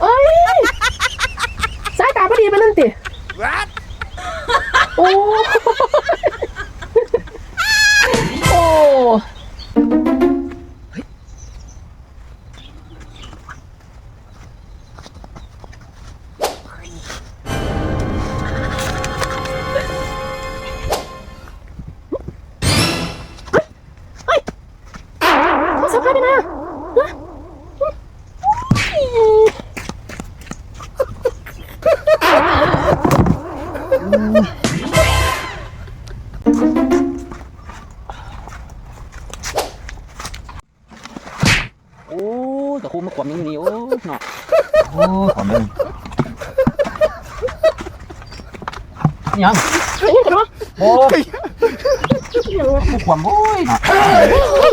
เอ้ยสายตาพอดีไปนั่นติ What? โอ้ โทรศัพท์ใครไปไหนอะฮะ嗯โอ้ตะคุมมาขวมอย่างนี้โอ้เนาะโอ้ขอมึงยังเฮ้ยกันวะโอ้ขวมโอ้ยเนาะโอ้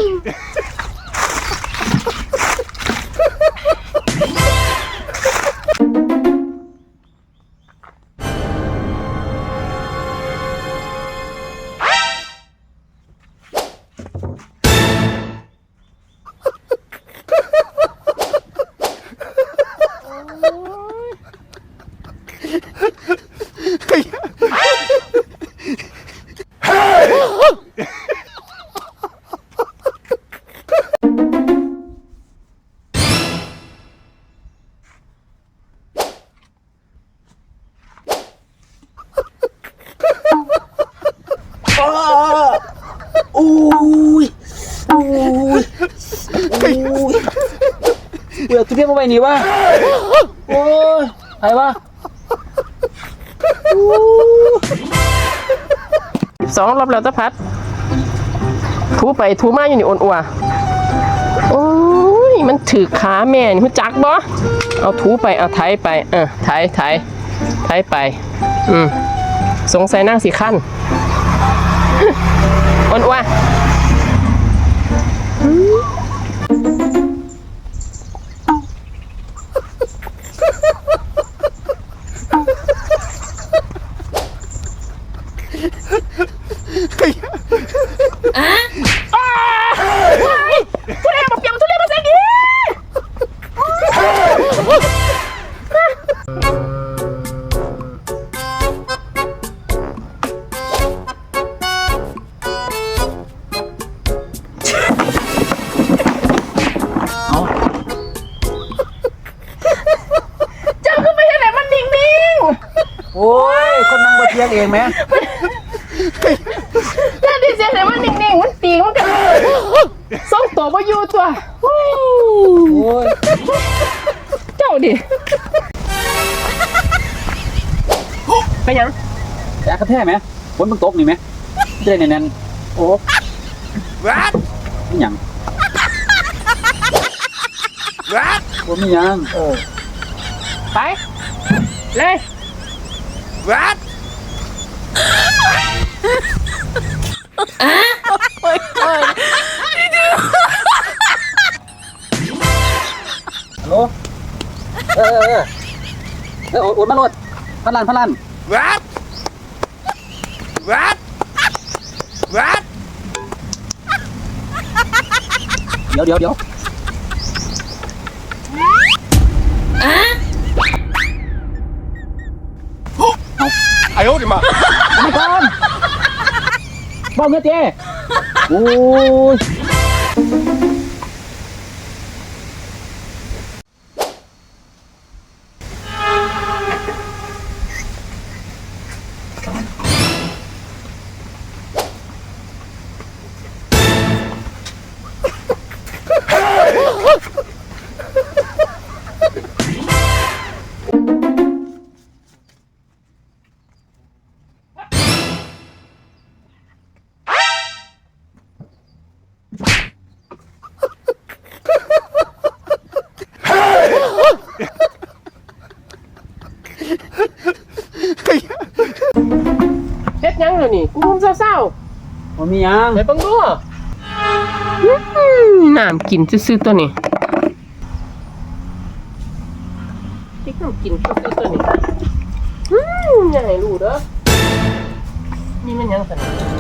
ยโอ้ยโอ้ยเบื่อทุเรียนมาไว้นี่วะโอ้ยใครวะ สองรอบแล้วตะพัดถูไปถูมาอยู่นี่อ่อนอัวโอ้ยมันถือขาแม่นี่หูจักบ่เอาถูไปเอาไถไปเออไถไถไถไป อืมสงสัยนั่งสีขั้นอ่อนอัว คนนั่งบนเตียงเองไหมๆแค่ที่เสียงไหนมันนิ่งๆ มันตีมันกันส่งตัวมาอยู่ตัวโอ้โอ้ยเจ้าดิไปยังอยากกระแทกไหมฝนมันตกนี่ไหมจะได้แน่นๆโอ้ What? ไม่หยัง What? โอ้ไม่หยัง ไป เลย What? ฮั เออโอนมาโหลดพันล้านพันล้านแวบแวบแวบเดี๋ยวเดี๋ยวเดี๋ยวไอ้โอ้ดิมาไม่ก่อนบอกเงี้ยเจ้โอ้ย ดยังเดี๋ยวนี้กูมุมเศร้ามันมีหยังๆไปเบังดูอื้อหือน้ำกินซื่อๆตัวนี้พริกน้ำกินก็คือตัวนี้อืมอยังไงรู้เด้อนี่มันหยังสัน